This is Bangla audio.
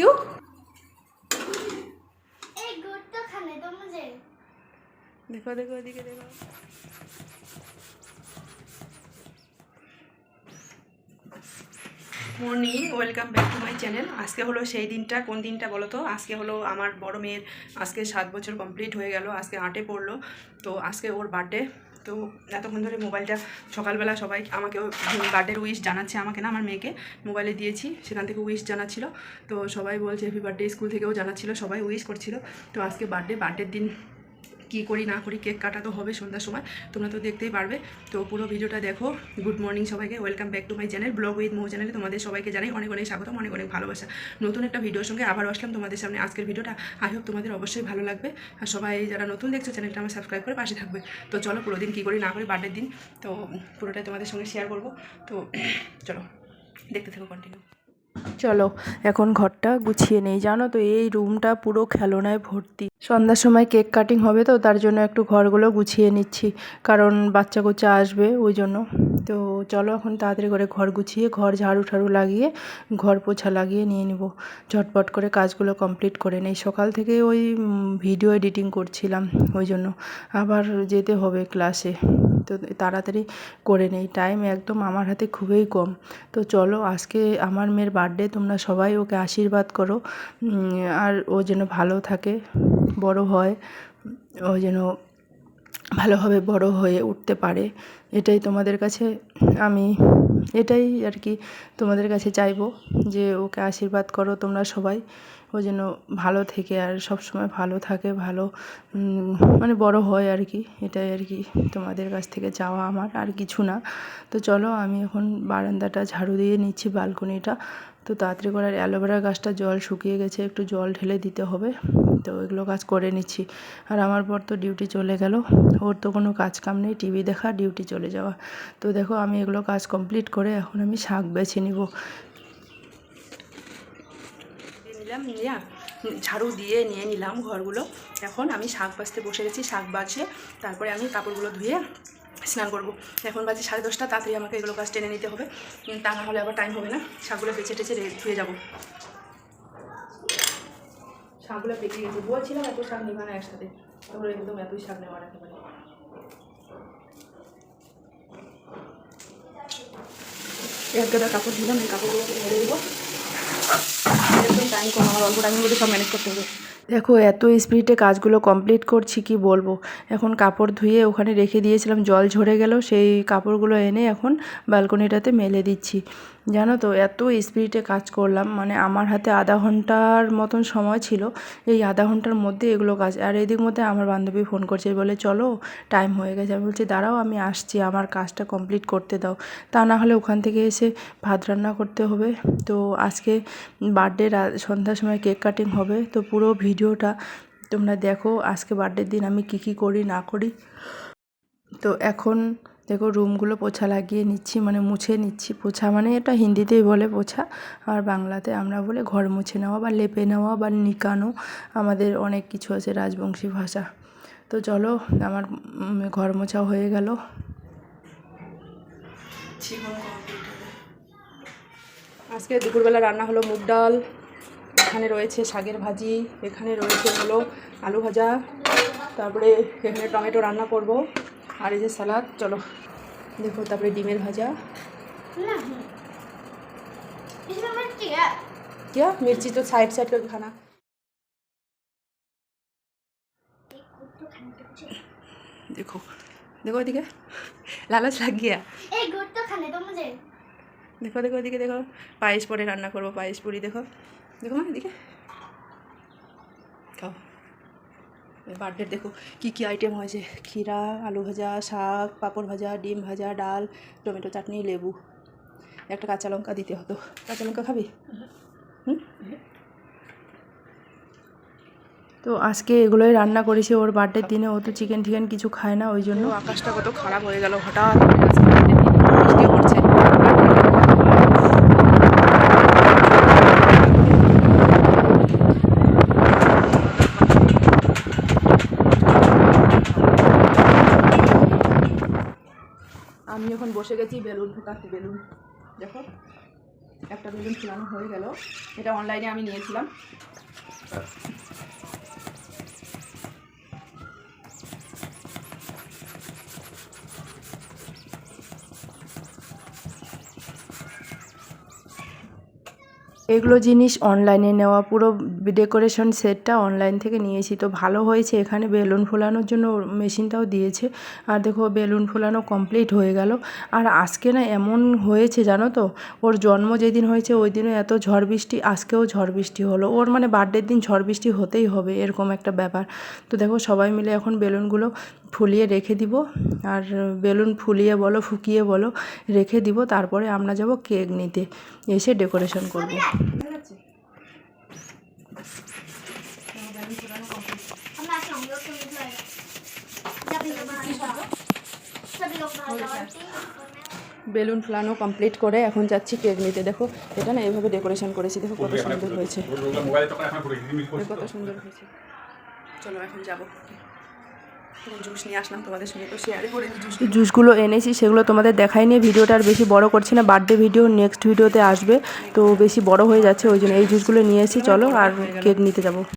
কিউ দেখো morning welcome back to my channel আজকে হলো সেই দিনটা কোন দিনটা বলো তো? আজকে হলো আমার বড় মেয়ের আজকে সাত বছর কমপ্লিট হয়ে গেল আজকে আটে পড়ল। তো আজকে ওর বার্থডে তো এতক্ষণ ধরে মোবাইলটা সকালবেলা সবাই আমাকে বার্থডের উইশ জানাচ্ছে আমাকে না, আমার মেয়েকে মোবাইলে দিয়েছি, সেখান থেকে উইশ জানাচ্ছিল। তো সবাই বলছে হ্যাপি বার্থডে স্কুল থেকেও জানাচ্ছিল, সবাই উইশ করছিল। তো আজকে বার্থডে বার্থডের দিন কী করি, না করি, কেক কাটা তো হবে সন্ধ্যার সময়, তোমরা তো দেখতেই পারবে। তো পুরো ভিডিওটা দেখো। গুড মর্নিং সবাইকে welcome back to my channel blog with মো চ্যানেলে তোমাদের সবাইকে জানাই অনেক অনেক স্বাগতম, অনেক অনেক ভালোবাসা। নতুন একটা ভিডিওর সঙ্গে আবার আসলাম তোমাদের সামনে আজকের ভিডিওটা। আই হোপ তোমাদের অবশ্যই ভালো লাগবে। আর সবাই যারা নতুন দেখছ চ্যানেলটা আমার সাবস্ক্রাইব করে পাশে থাকবে। তো চলো পুরো দিন কী করি, না করি বার্থডের দিন, তো পুরোটাই তোমাদের সঙ্গে শেয়ার করব। তো চলো, দেখতে থাকো কন্টিনিউ চলো, এখন ঘরটা গুছিয়ে নেই। জানো তো, এই রুমটা পুরো খেলনায় ভর্তি। সন্ধ্যার সময় কেক কাটিং হবে তো, তার জন্য একটু ঘরগুলো গুছিয়ে নিচ্ছি। কারণ বাচ্চা কুচ্চা আসবে, ওই জন্য। তো চলো, এখন তাড়াতাড়ি করে ঘর গুছিয়ে, ঘর ঝাড়ু ঠাড়ু লাগিয়ে, ঘর পোছা লাগিয়ে নিয়ে নিব। ঝটপট করে কাজগুলো কমপ্লিট করে নেই। সকাল থেকে ওই ভিডিও এডিটিং করছিলাম, ওই জন্য। আবার যেতে হবে ক্লাসে। তো তাড়াতাড়ি করে নেই। টাইম একদম আমার হাতে খুবই কম। তো চলো আজকে আমার মেয়ের বার্থডে তোমরা সবাই ওকে আশীর্বাদ করো। আর ও যেন ভালো থাকে, বড় হয়, ও যেন ভালোভাবে বড় হয়ে উঠতে পারে। এটাই তোমাদের কাছে আমি এটাই আর কি তোমাদের কাছে চাইব যে ওকে আশীর্বাদ করো তোমরা সবাই। ও যেন ভালো থেকে আর সব সময় ভালো থাকে, ভালো মানে বড় হয় আর কি। এটাই আর কি তোমাদের কাছ থেকে চাওয়া আমার, আর কিছু না। তো চলো আমি এখন বারান্দাটা ঝাড়ু দিয়ে নিচ্ছি, বালকনিটা। তো তাড়াতাড়ি করে অ্যালোভেরা গাছটা জল শুকিয়ে গেছে, একটু জল ঢেলে দিতে হবে। তো এগুলো কাজ করে নিচ্ছি। আর আমার পর তো ডিউটি চলে গেল, ওর তো কোনো কাজ কাম নেই টিভি দেখা ডিউটি চলে যাওয়া। তো দেখো আমি এগুলো কাজ কমপ্লিট করে এখন আমি শাক বেছে নিব। নিলাম ঝাড়ু দিয়ে নিয়ে নিলাম ঘরগুলো। এখন আমি শাক বাছতে বসে গেছি, শাক বাছিয়ে তারপরে আমি কাপড়গুলো ধুয়ে স্নান করব। এখন বাজে সাড়ে দশটা, তাড়াতাড়ি আমাকে এগুলো কাজ টেনে নিতে হবে। তা না হলে আবার টাইম হবে না। শাকগুলো বেছে টেছে ধুয়ে যাব। শাকগুলো পেকে গেছে। বলছিলাম এত শাক নিবা না একসাথে। তারপরে একদম এতই শাক নেওয়ার একেবারে। এক গাদা কাপড় দিলাম, এই কাপড়গুলো ধরে দেবো। একদম টাইম কম, আমার অল্প টাইমের মধ্যে সব ম্যানেজ করতে হবে। দেখো, এত স্পিডে কাজগুলো কমপ্লিট করছি, কি বলব? এখন কাপড় ধুয়ে ওখানে রেখে দিয়েছিলাম, জল ঝরে গেল, সেই কাপড়গুলো এনে এখন ব্যালকনিটাতে মেলে দিচ্ছি। জানো তো, এত স্পিডে কাজ করলাম মানে আমার হাতে আধা ঘণ্টার মতন সময় ছিল, এই আধা ঘণ্টার মধ্যে এগুলো কাজ। আর এদিক মধ্যে আমার বান্ধবী ফোন করছে, বলে, চলো টাইম হয়ে গেছে। আমি বলছি, দাঁড়াও, আমি আসছি, আমার কাজটা কমপ্লিট করতে দাও। তা না হলে ওখান থেকে এসে ভাত রান্না করতে হবে। তো আজকে বার্থডে সন্ধ্যার সময় কেক কাটিং হবে, তো পুরো ভিডিওটা, তোমরা দেখো আজকে বার্থডের দিন আমি কী কী করি, না করি। তো এখন দেখো রুমগুলো পোছা লাগিয়ে নিচ্ছি মানে মুছে নিচ্ছি। পোছা মানে এটা হিন্দিতেই বলে পোছা, আর বাংলাতে আমরা বলে ঘর মুছে নেওয়া বা লেপে নেওয়া বা নিকানো, আমাদের অনেক কিছু আছে রাজবংশী ভাষা। তো চলো, আমার ঘর মোছা হয়ে গেল। আজকে দুপুরবেলা রান্না হলো মুগ ডাল। এখানে রয়েছে শাকের ভাজি এখানে রয়েছে হলো আলু ভাজা তারপরে এখানে টমেটো রান্না করব আর এই যে স্যালাড চলো দেখো তারপরে ডিমের ভাজা नहीं इसमें मिर्ची है क्या मिर्ची तो साइड साइड करके खाना एक गुड तो खाने दो मुझे देखो देखो এদিকে লালাচ লাগ গিয়া एक गुड तो खाने दो मुझे দেখো দেখো এদিকে দেখো পায়েস পরে রান্না করবো পায়েস পুরি দেখো দেখো মা এদিকে খাও বার্থডে দেখো কী কী আইটেম হয়েছে ক্ষীরা আলু ভাজা শাক পাঁপড় ভাজা ডিম ভাজা ডাল টমেটো চাটনি লেবু একটা কাঁচা লঙ্কা দিতে হতো কাঁচা লঙ্কা খাবি হুম তো আজকে এগুলোই রান্না করেছি ওর বার্থডের দিনে ও তো চিকেন টিকেন কিছু খায় না ওই জন্য। আকাশটা কত খারাপ হয়ে গেল হঠাৎ করে আজকে birthday দিন বৃষ্টি পড়ছে আমি এখন বসে গেছি বেলুন ঢোকাতে বেলুন। দেখো একটা বেলুন ফুলানো হয়ে গেল। এটা অনলাইনে আমি নিয়েছিলাম। এগুলো জিনিস অনলাইনে নেওয়া, পুরো ডেকোরেশন সেটটা অনলাইন থেকে নিয়েছি। তো ভালো হয়েছে, এখানে বেলুন ফোলানোর জন্য মেশিনটাও দিয়েছে। আর দেখো, বেলুন ফোলানো কমপ্লিট হয়ে গেল। আর আজকে না এমন হয়েছে, জানো তো? ওর জন্ম যেদিন হয়েছে, ওই দিনও এত ঝড় বৃষ্টি, আজকেও ঝড় বৃষ্টি হলো। ওর মানে বার্থডের দিন ঝড় বৃষ্টি হতেই হবে, এরকম একটা ব্যাপার। তো দেখো, সবাই মিলে এখন বেলুনগুলো ফুলিয়ে রেখে দিব। আর বেলুন ফুলিয়ে বলো ফুকিয়ে বলো রেখে দিব। তারপরে আমরা যাব কেক নিতে। এসে ডেকোরেশন করব। বেলুন ফুলানো কমপ্লিট করে এখন যাচ্ছি কেক নিতে। দেখো এটা না এইভাবে ডেকোরেশন করেছি। দেখো কত সুন্দর হয়েছে। কত সুন্দর হয়েছে। চলো এখন যাব। জুসগুলো। এনেছি, সেগুলো তোমাদের দেখাই নিয়ে ভিডিওটা আর বেশি বড় করছি না বার্থডে ভিডিও নেক্সট ভিডিওতে আসবে, তো বেশি বড় হয়ে যাচ্ছে, ওই জন্য এই জুসগুলো নিয়ে এসেছি, চলো আর কেক নিতে যাব।